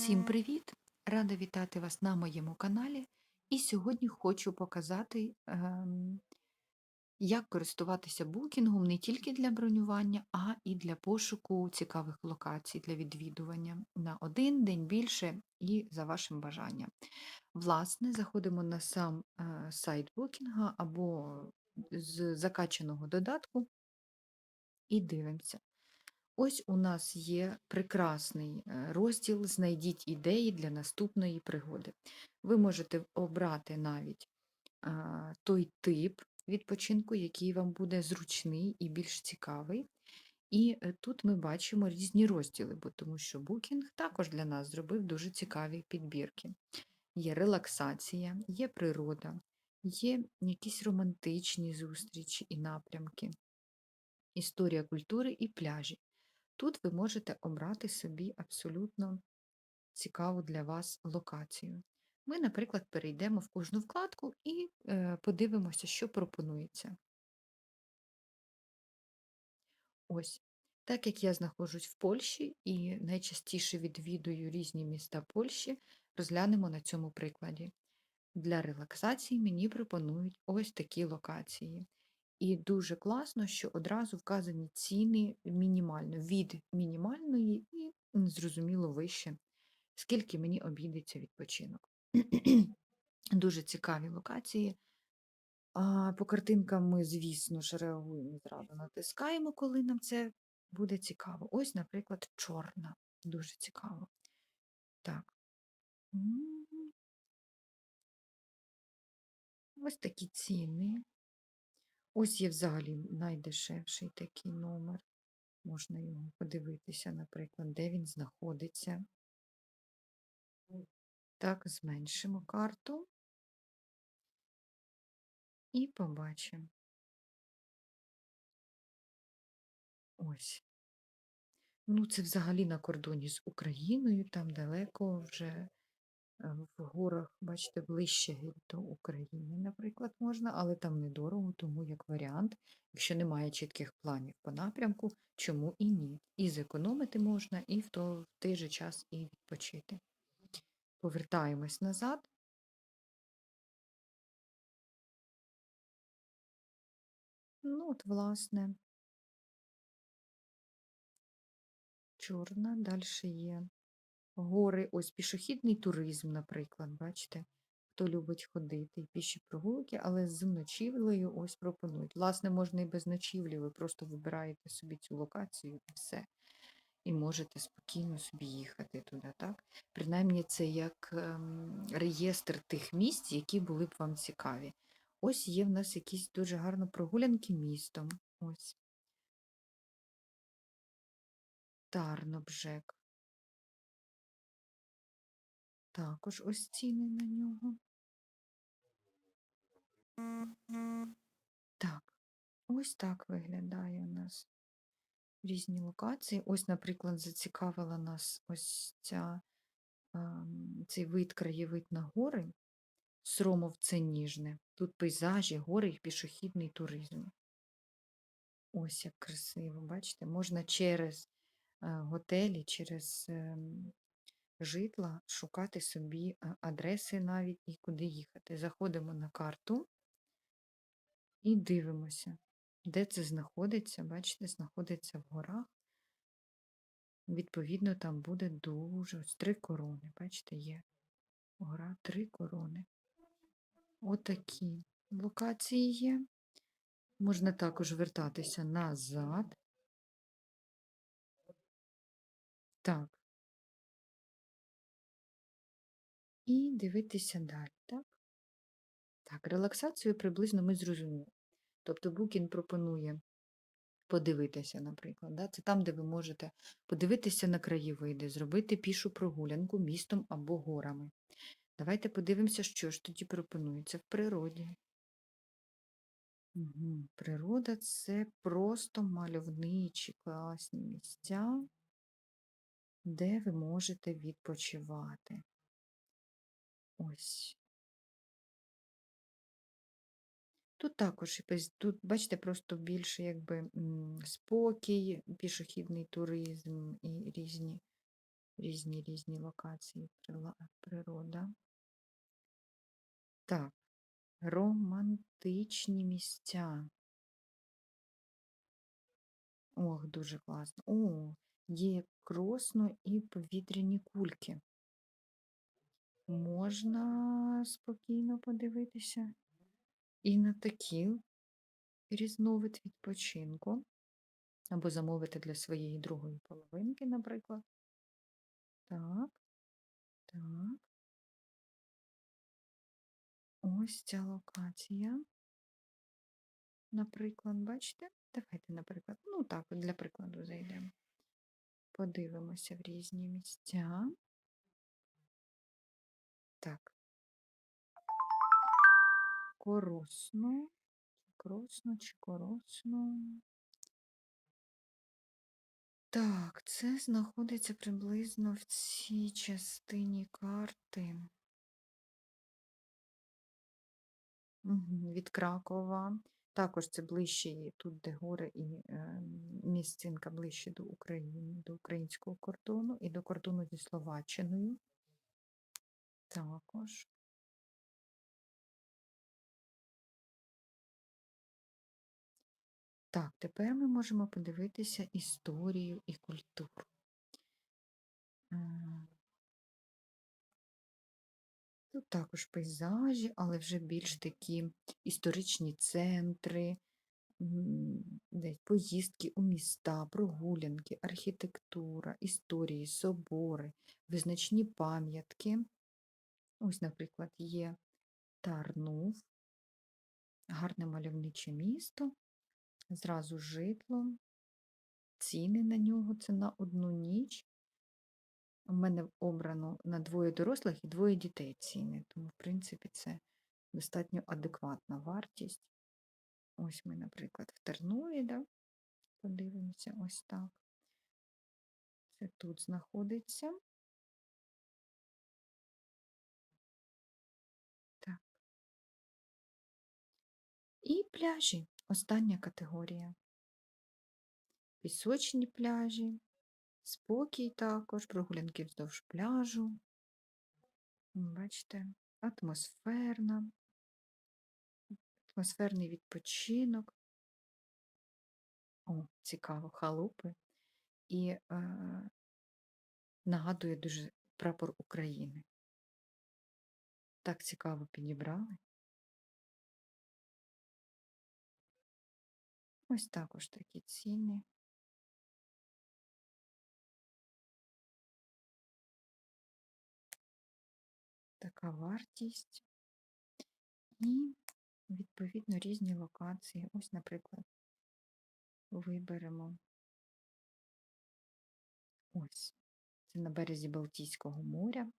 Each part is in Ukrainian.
Всім привіт! Рада вітати вас на моєму каналі. І сьогодні хочу показати, ем, як користуватися букінгом не тільки для бронювання, а і для пошуку цікавих локацій для відвідування на один день більше і за вашим бажанням. Власне, заходимо на сам е, сайт букінга або з закачаного додатку і дивимося. Ось у нас є прекрасний е, розділ Знайдіть ідеї для наступної пригоди. Ви можете обрати навіть той тип відпочинку, який вам буде зручний і більш цікавий. І е, тут ми бачимо різні розділи, бо тому що Booking також для нас зробив дуже цікаві підбірки. Є релаксація, є природа, є якісь романтичні зустрічі і напрямки, історія культури і пляжі. Тут ви можете обрати собі абсолютно цікаву для вас локацію. Ми, наприклад, перейдемо в кожну вкладку і е, подивимося, що пропонується. Ось. Так як я знаходжусь в Польщі і найчастіше відвідую різні міста Польщі, розглянемо на цьому прикладі. Для релаксації мені пропонують ось такі локації. І дуже класно, що одразу вказані ціни мінімально, від мінімальної і зрозуміло вище, скільки мені обійдеться відпочинок. Дуже цікаві локації. А По картинкам ми, звісно ж, реагуємо зразу натискаємо, коли нам це буде цікаво. Ось, наприклад, чорна. Дуже цікаво. Так. Ось такі ціни. Ось є взагалі найдешевший такий номер. Можна його подивитися, наприклад, де він знаходиться. Так, зменшимо карту і побачимо. Ось. Ну, це взагалі на кордоні з Україною, там далеко вже в горах, бачите, ближче до України, наприклад, можна, але там недорого, тому як варіант, якщо немає чітких планів по напрямку, чому і ні. І зекономити можна, і в той же час і відпочити. Повертаємось назад. Ну, от, власне, чорна, далі є Гори, ось пішохідний туризм, наприклад, бачите, хто любить ходити, піші прогулки, але з ночівлею ось пропонують. Власне, можна і без ночівлі, ви просто вибираєте собі цю локацію і все. І можете спокійно собі їхати туди, так? Принаймні, це як ем, реєстр тих місць, які були б вам цікаві. Ось є в нас якісь дуже гарно прогулянки містом. Ось. Тарнобжек. Також ось ціни на нього. Так, ось так виглядає у нас різні локації. Ось, наприклад, зацікавила нас ось ця, цей вид краєвид на гори. Сромов це ніжне. Тут пейзажі, гори і пішохідний туризм. Ось як красиво, бачите, можна через е, готелі, через ем, житла, шукати собі адреси навіть і куди їхати. Заходимо на карту і дивимося, де це знаходиться. Бачите, знаходиться в горах. Відповідно, там буде дуже ось три корони. Бачите, є гора три корони. Отакі локації є. Можна також вертатися назад. Так, І дивитися далі, так? Так, релаксацію приблизно ми зрозуміли. Тобто Booking пропонує подивитися, наприклад. Да? Це там, де ви можете подивитися на краєвиди, зробити пішу прогулянку містом або горами. Давайте подивимося, що ж тоді пропонується в природі. Угу. Природа це просто мальовничі класні місця, де ви можете відпочивати. Ось. Тут також, тут, бачите, просто більше якби спокій, пішохідний туризм і різні Різні різні локації, природа. Так, романтичні місця. Ох, дуже класно. О, є кросно і повітряні кульки. Можна спокійно подивитися і на такі різновид відпочинку. Або замовити для своєї другої половинки, наприклад. Так, так. Ось ця локація. Наприклад, бачите? Давайте, наприклад, ну так, для прикладу зайдемо. Подивимося в різні місця. Так. Коросно. Кросно чи коросно. Так, це знаходиться приблизно в цій частині карти. Від Кракова. Також це ближче тут, де гори, і е, місцинка ближче до України, до українського кордону і до кордону зі Словаччиною. Також. Так, тепер ми можемо подивитися історію і культуру. Тут також пейзажі, але вже більш такі історичні центри, поїздки у міста, прогулянки, архітектура, історії, собори, визначні пам'ятки. Ось, наприклад, є Тарнув, гарне мальовниче місто, зразу житло, ціни на нього це на одну ніч. У мене обрано на двоє дорослих і двоє дітей ціни, тому, в принципі, це достатньо адекватна вартість. Ось ми, наприклад, в Тернові, да? подивимося ось так. Це тут знаходиться. І пляжі. Остання категорія. Пісочні пляжі, спокій також, прогулянки вздовж пляжу. Бачите, атмосферна, атмосферний відпочинок. О, цікаво, халупи. І е, нагадує дуже прапор України. Так цікаво підібрали. Ось також такі ціни. Така вартість. І, відповідно, різні локації. Ось, наприклад, виберемо ось. Це на березі Балтійського моря,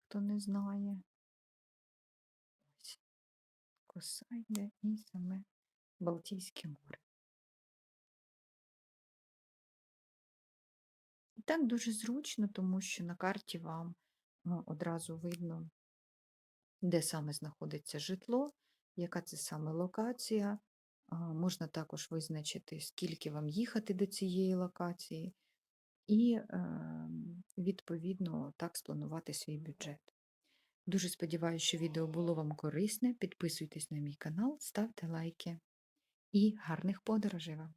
хто не знає. Ось коса йде і саме Балтійське море. І так дуже зручно, тому що на карті вам ну, одразу видно, де саме знаходиться житло, яка це саме локація. Можна також визначити, скільки вам їхати до цієї локації, і, е, відповідно, так спланувати свій бюджет. Дуже сподіваюся, що відео було вам корисне. Підписуйтесь на мій канал, ставте лайки і гарних подорожей вам!